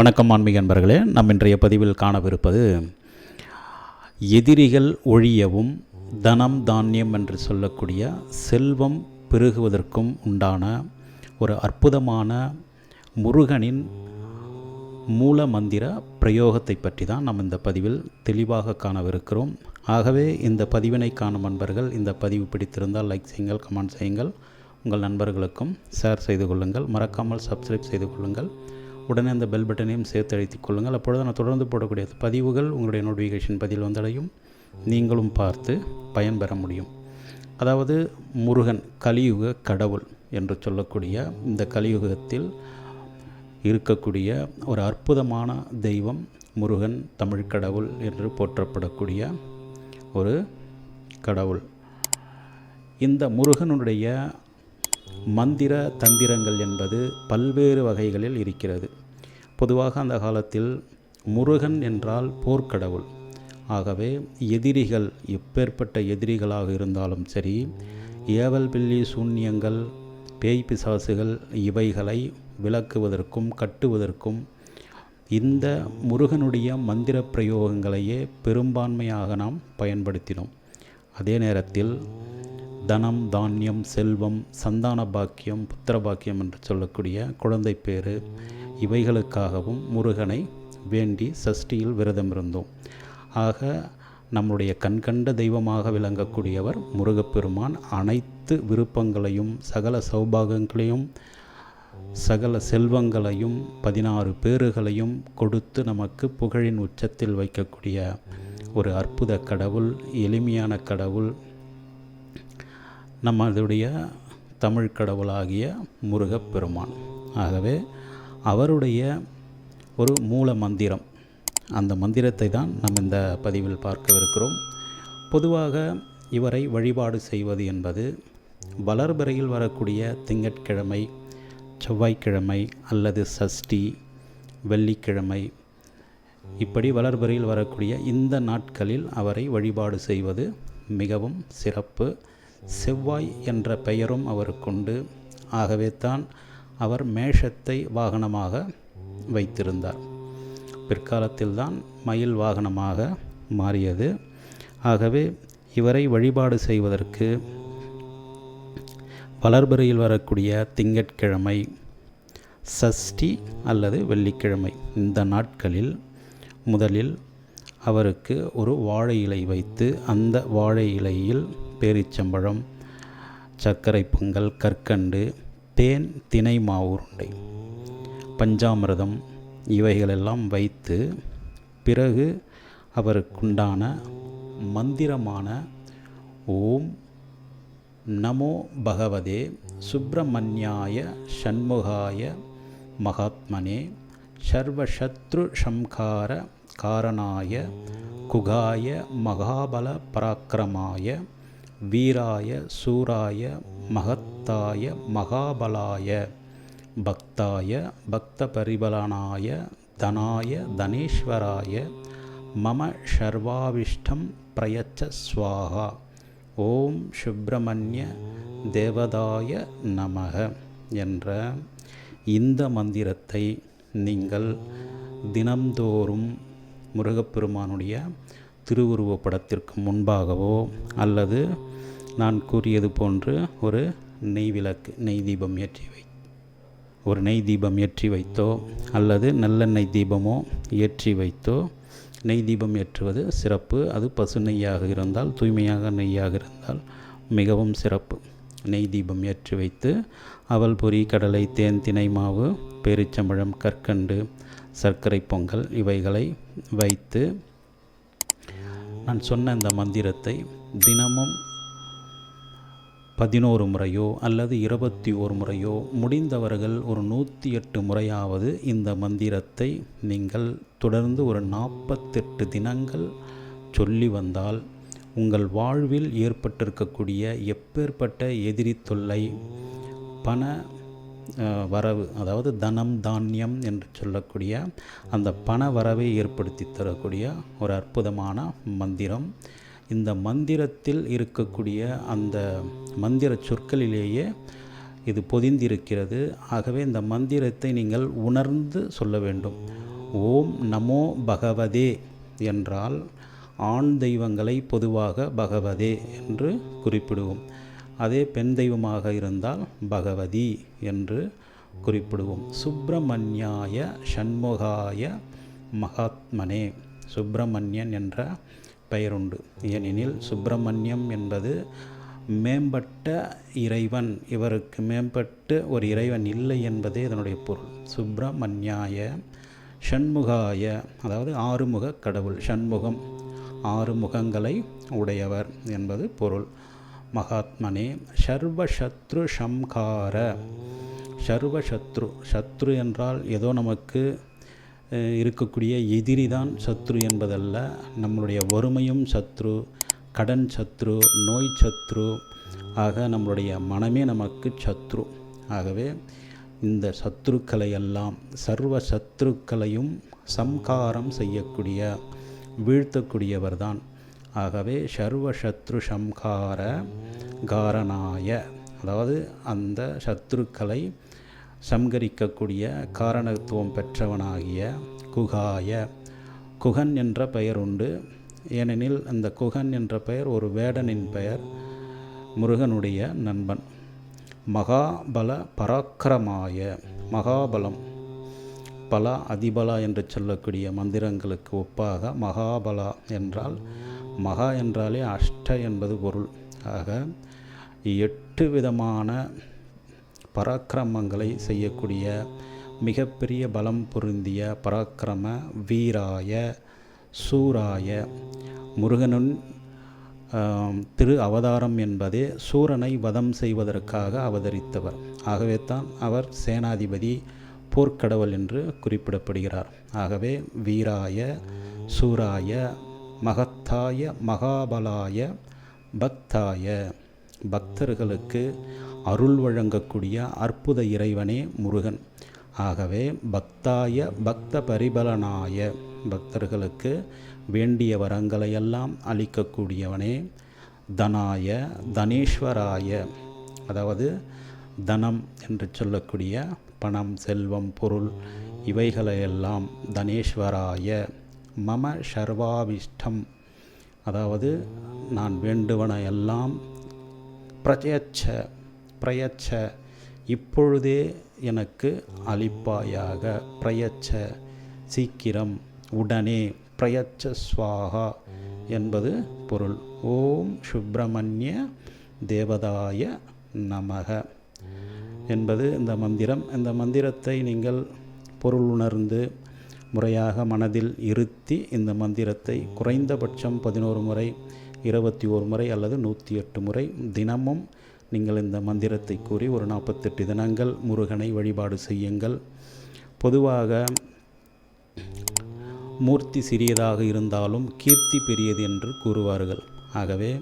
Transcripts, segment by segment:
வணக்கம் ஆன்மீக அன்பர்களே. நம் இன்றைய பதிவில் காணவிருப்பது எதிரிகள் ஒழியவும் தனம் தானியம் என்று சொல்லக்கூடிய செல்வம் பெருகுவதற்கும் உண்டான ஒரு அற்புதமான முருகனின் மூல மந்திர பிரயோகத்தை பற்றி தான் நாம் இந்த பதிவில் தெளிவாக காணவிருக்கிறோம். ஆகவே இந்த பதிவினை காணும் நண்பர்கள் இந்த பதிவு பிடித்திருந்தால் லைக் செய்யுங்கள் கமெண்ட் செய்யுங்கள். உங்கள் நண்பர்களுக்கும் ஷேர் செய்து கொள்ளுங்கள். மறக்காமல் சப்ஸ்கிரைப் செய்து கொள்ளுங்கள். உடனே அந்த பெல் பட்டனையும் சேர்த்து அழைத்துக் கொள்ளுங்கள். அப்பொழுது நான் தொடர்ந்து போடக்கூடிய பதிவுகள் உங்களுடைய நோட்டிஃபிகேஷன் பதில் வந்தடையும். நீங்களும் பார்த்து பயன்பெற முடியும். அதாவது முருகன் கலியுக கடவுள் என்று சொல்லக்கூடிய இந்த கலியுகத்தில் இருக்கக்கூடிய ஒரு அற்புதமான தெய்வம் முருகன் தமிழ் கடவுள் என்று போற்றப்படக்கூடிய ஒரு கடவுள். இந்த முருகனுடைய மந்திர தந்திரங்கள் என்பது பல்வேறு வகைகளில் இருக்கிறது. பொதுவாக அந்த காலத்தில் முருகன் என்றால் போர்க்கடவுள். ஆகவே எதிரிகள் எப்பேற்பட்ட எதிரிகளாக இருந்தாலும் சரி ஏவல் பில்லி சூன்யங்கள் பேய் பிசாசுகள் இவைகளை விளக்குவதற்கும் கட்டுவதற்கும் இந்த முருகனுடைய மந்திர பிரயோகங்களையே பெரும்பான்மையாக நாம் பயன்படுத்தினோம். அதே நேரத்தில் தனம் தானியம் செல்வம் சந்தான பாக்கியம் புத்திர பாக்கியம் என்று சொல்லக்கூடிய குழந்தை பேறு இவைகளுக்காகவும் முருகனை வேண்டி சஷ்டியில் விரதம் இருந்தோம் ஆக நம்முடைய கண்கண்ட தெய்வமாக விளங்கக்கூடியவர் முருகப்பெருமான் அனைத்து விருப்பங்களையும் சகல சௌபாகங்களையும் சகல செல்வங்களையும் பதினாறு பேறுகளையும் கொடுத்து நமக்கு புகழின் உச்சத்தில் வைக்கக்கூடிய ஒரு அற்புத கடவுள் எளிமையான கடவுள் நம்மளுடைய தமிழ் கடவுளாகிய முருகப்பெருமான். ஆகவே அவருடைய ஒரு மூல மந்திரம். அந்த மந்திரத்தை தான் நம்ம இந்த பதிவில் பார்க்கவிருக்கிறோம். பொதுவாக இவரை வழிபாடு செய்வது என்பது வளர்பிறையில் வரக்கூடிய திங்கட்கிழமை செவ்வாய்க்கிழமை அல்லது சஷ்டி வெள்ளிக்கிழமை இப்படி வளர்பிறையில் வரக்கூடிய இந்த நாட்களில் அவரை வழிபாடு செய்வது மிகவும் சிறப்பு. செவ்வாய் என்ற பெயரும் அவருக்குண்டு ஆகவே தான் அவர் மேஷத்தை வாகனமாக வைத்திருந்தார். பிற்காலத்தில்தான் மயில் வாகனமாக மாறியது. ஆகவே இவரை வழிபாடு செய்வதற்கு வளர்பிறையில் வரக்கூடிய திங்கட்கிழமை சஷ்டி அல்லது வெள்ளிக்கிழமை இந்த நாட்களில் முதலில் அவருக்கு ஒரு வாழை இலை வைத்து அந்த வாழை இலையில் பேரிச்சம்பழம் சர்க்கரை பொங்கல் கற்கண்டு தேன் தினை மாவுருண்டை. பஞ்சாமிரதம் இவைகளெல்லாம் வைத்து பிறகு அவருக்குண்டான மந்திரமான ஓம் நமோ பகவதே சுப்பிரமணியாய ஷண்முகாய மகாத்மனே சர்வசத்ரு சம்கார காரணாய குகாய மகாபல பராக்கிரமாய வீராய சூராய மகத்தாய மகாபலாய பக்தாய பக்த பரிபலனாய தனாய தனேஸ்வராய மம சர்வாவிஷ்டம் பிரயச்ச ஸ்வாகா ஓம் சுப்பிரமணிய தேவதாய நமக என்ற இந்த மந்திரத்தை நீங்கள் தினம்தோறும் முருகப்பெருமானுடைய திருவுருவ படத்திற்கு முன்பாகவோ அல்லது நான் கூறியது போன்று ஒரு நெய் விளக்கு நெய் தீபம் ஏற்றி வை. ஒரு நெய் தீபம் ஏற்றி வைத்தோ அல்லது நல்லெண்ணெய் தீபமோ ஏற்றி வைத்தோ நெய் தீபம் ஏற்றுவது சிறப்பு. அது பசு நெய்யாக இருந்தால் தூய்மையாக நெய்யாக இருந்தால் மிகவும் சிறப்பு. நெய் தீபம் ஏற்றி வைத்து அவல் பொறி கடலை தேன் தினை மாவு பேரிச்சம்பழம் கற்கண்டு சர்க்கரை பொங்கல் இவைகளை வைத்து நான் சொன்ன இந்த மந்திரத்தை தினமும் பதினோரு முறையோ அல்லது இருபத்தி ஓர் முறையோ முடிந்தவர்கள் ஒரு நூற்றி எட்டு முறையாவது இந்த மந்திரத்தை நீங்கள் தொடர்ந்து ஒரு நாற்பத்தெட்டு தினங்கள் சொல்லி வந்தால் உங்கள் வாழ்வில் ஏற்பட்டிருக்கக்கூடிய எப்பேற்பட்ட எதிரி தொல்லை பண வரவு அதாவது தனம் தானியம் என்று சொல்லக்கூடிய அந்த பண வரவை ஏற்படுத்தி தரக்கூடிய ஒரு அற்புதமான மந்திரம். இந்த மந்திரத்தில் இருக்கக்கூடிய அந்த மந்திர சொற்களிலேயே இது பொதிந்திருக்கிறது. ஆகவே இந்த மந்திரத்தை நீங்கள் உணர்ந்து சொல்ல வேண்டும். ஓம் நமோ பகவதே என்றால் ஆண் தெய்வங்களை பொதுவாக பகவதே என்று குறிப்பிடுவோம். அதே பெண் தெய்வமாக இருந்தால் பகவதி என்று குறிப்பிடுவோம். சுப்பிரமணியாய ஷண்முகாய மகாத்மனே. சுப்பிரமணியன் என்ற பெயருண்டு. ஏனெனில் சுப்பிரமணியம் என்பது மேம்பட்ட இறைவன். இவருக்கு மேம்பட்டு ஒரு இறைவன் இல்லை என்பதே இதனுடைய பொருள். சுப்பிரமணியாய ஷண்முகாய அதாவது ஆறுமுக கடவுள் ஷண்முகம் ஆறு முகங்களை உடையவர் என்பது பொருள். மகாத்மனே சர்வசத்ரு சம்கார சர்வசத்ரு சத்ரு என்றால் ஏதோ நமக்கு இருக்கக்கூடிய எதிரி தான் சத்ரு என்பதல்ல. நம்மளுடைய வறுமையும் சத்ரு கடன் சத்ரு நோய் சத்ரு ஆக நம்மளுடைய மனமே நமக்கு சத்ரு. ஆகவே இந்த சத்ருக்களை எல்லாம் சர்வ சத்ருக்களையும் சம்காரம் செய்யக்கூடிய வீழ்த்தக்கூடியவர்தான். ஆகவே சர்வ சத்ரு சம்கார காரணாய அதாவது அந்த சத்ருக்களை சம்கரிக்கக்கூடிய காரணத்துவம் பெற்றவனாகிய குகாய. குகன் என்ற பெயர் உண்டு. ஏனெனில் அந்த குகன் என்ற பெயர் ஒரு வேடனின் பெயர் முருகனுடைய நண்பன். மகாபல பராக்கிரமாய மகாபலம். பல அதிபலா என்று சொல்லக்கூடிய மந்திரங்களுக்கு ஒப்பாக மகாபலா என்றால் மகா என்றாலே அஷ்ட என்பது பொருள். ஆக எட்டு விதமான பராக்கிரமங்களை செய்யக்கூடிய மிகப்பெரிய பலம் பொருந்திய பராக்கிரம வீராய சூராய முருகனின் திரு அவதாரம் என்பதே சூரனை வதம் செய்வதற்காக அவதரித்தவர். ஆகவே தான் அவர் சேனாதிபதி போர்க்கடவுள் என்று குறிப்பிடப்படுகிறார். ஆகவே வீராய சூராய மகத்தாய மகாபலாய பக்தாய பக்தர்களுக்கு அருள் வழங்கக்கூடிய அற்புத இறைவனே முருகன். ஆகவே பக்தாய பக்த பரிபலனாய பக்தர்களுக்கு வேண்டிய வரங்களையெல்லாம் அளிக்கக்கூடியவனே தனாய தனேஸ்வராய அதாவது தனம் என்று சொல்லக்கூடிய பணம் செல்வம் பொருள் இவைகளையெல்லாம் தனேஸ்வராய மம சர்வாவிஷ்டம். அதாவது நான் வேண்டுவன எல்லாம் பிரஜச்ச பிரயச்ச இப்பொழுதே எனக்கு அளிப்பாயாக. பிரயச்ச சீக்கிரம் உடனே பிரயச்ச ஸ்வாகா என்பது பொருள். ஓம் சுப்பிரமணிய தேவதாய நமக என்பது இந்த மந்திரம். இந்த மந்திரத்தை நீங்கள் பொருள் உணர்ந்து முறையாக மனதில் இருத்தி இந்த மந்திரத்தை குறைந்தபட்சம் பதினோரு முறை இருபத்தி ஓரு முறை அல்லது நூற்றி எட்டு முறை தினமும் நீங்கள் இந்த மந்திரத்தை கூறி ஒரு நாற்பத்தெட்டு தினங்கள் முருகனை வழிபாடு செய்யுங்கள். பொதுவாக மூர்த்தி சிறியதாக இருந்தாலும் கீர்த்தி பெரியது என்று கூறுவார்கள். ஆகவே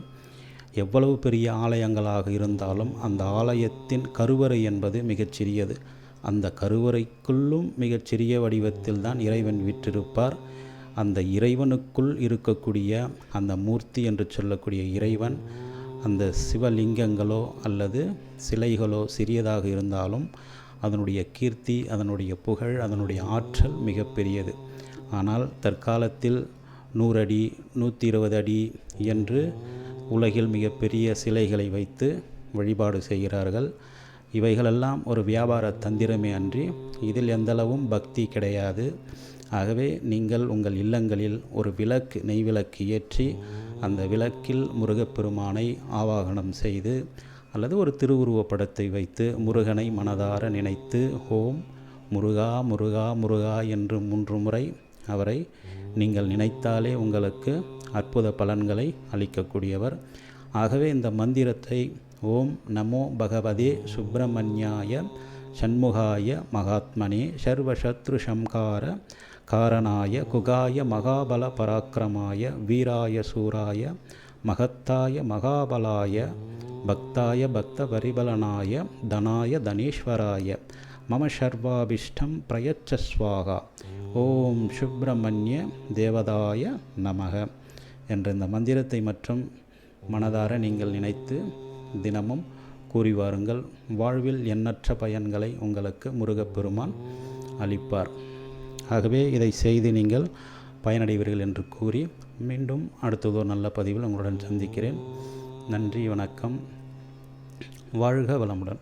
எவ்வளவு பெரிய ஆலயங்களாக இருந்தாலும் அந்த ஆலயத்தின் கருவறை என்பது மிகச்சிறியது. அந்த கருவறைக்குள்ளும் மிகச்சிறிய வடிவத்தில் தான் இறைவன் விற்றிருப்பார். அந்த இறைவனுக்குள் இருக்கக்கூடிய அந்த மூர்த்தி என்று சொல்லக்கூடிய இறைவன் அந்த சிவலிங்கங்களோ அல்லது சிலைகளோ சிறியதாக இருந்தாலும் அதனுடைய கீர்த்தி அதனுடைய புகழ் அதனுடைய ஆற்றல் மிகப்பெரியது ஆனால் தற்காலத்தில் நூறு அடி நூற்றி இருபது அடி என்று உலகில் மிகப்பெரிய சிலைகளை வைத்து வழிபாடு செய்கிறார்கள். இவைகளெல்லாம் ஒரு வியாபார தந்திரமே அன்றி இதில் எந்தளவும் பக்தி கிடையாது. ஆகவே நீங்கள் உங்கள் இல்லங்களில் ஒரு விளக்கு நெய் விளக்கு ஏற்றி அந்த விளக்கில் முருகப்பெருமானை ஆவாகனம் செய்து அல்லது ஒரு திருவுருவப்படத்தை வைத்து முருகனை மனதார நினைத்து ஓம் முருகா முருகா முருகா என்று மூன்று முறை அவரை நீங்கள் நினைத்தாலே உங்களுக்கு அற்புத பலன்களை அளிக்கக்கூடியவர். ஆகவே இந்த மந்திரத்தை ஓம் நமோ பகவதே சுப்பிரமணியாய சண்முகாய மகாத்மனே சர்வசத்ரு சம்கார காரணாய குகாய மகாபல பராக்கிரமாய வீராய சூராய மகத்தாய மகாபலாய பக்தாய பக்த பரிபலனாய தனாய தனேஸ்வராய மம சர்வாபிஷ்டம் பிரயச்சஸ்வாகா ஓம் சுப்பிரமணிய தேவதாய நமக என்ற இந்த மந்திரத்தை மற்றும் மனதார நீங்கள் நினைத்து தினமும் கூறி வாருங்கள். வாழ்வில் எண்ணற்ற பயன்களை உங்களுக்கு முருகப்பெருமான் அளிப்பார். ஆகவே இதை செய்து நீங்கள் பயனடைவீர்கள் என்று கூறி மீண்டும் அடுத்ததோ நல்ல பதிவில் உங்களுடன் சந்திக்கிறேன். நன்றி வணக்கம். வாழ்க வளமுடன்.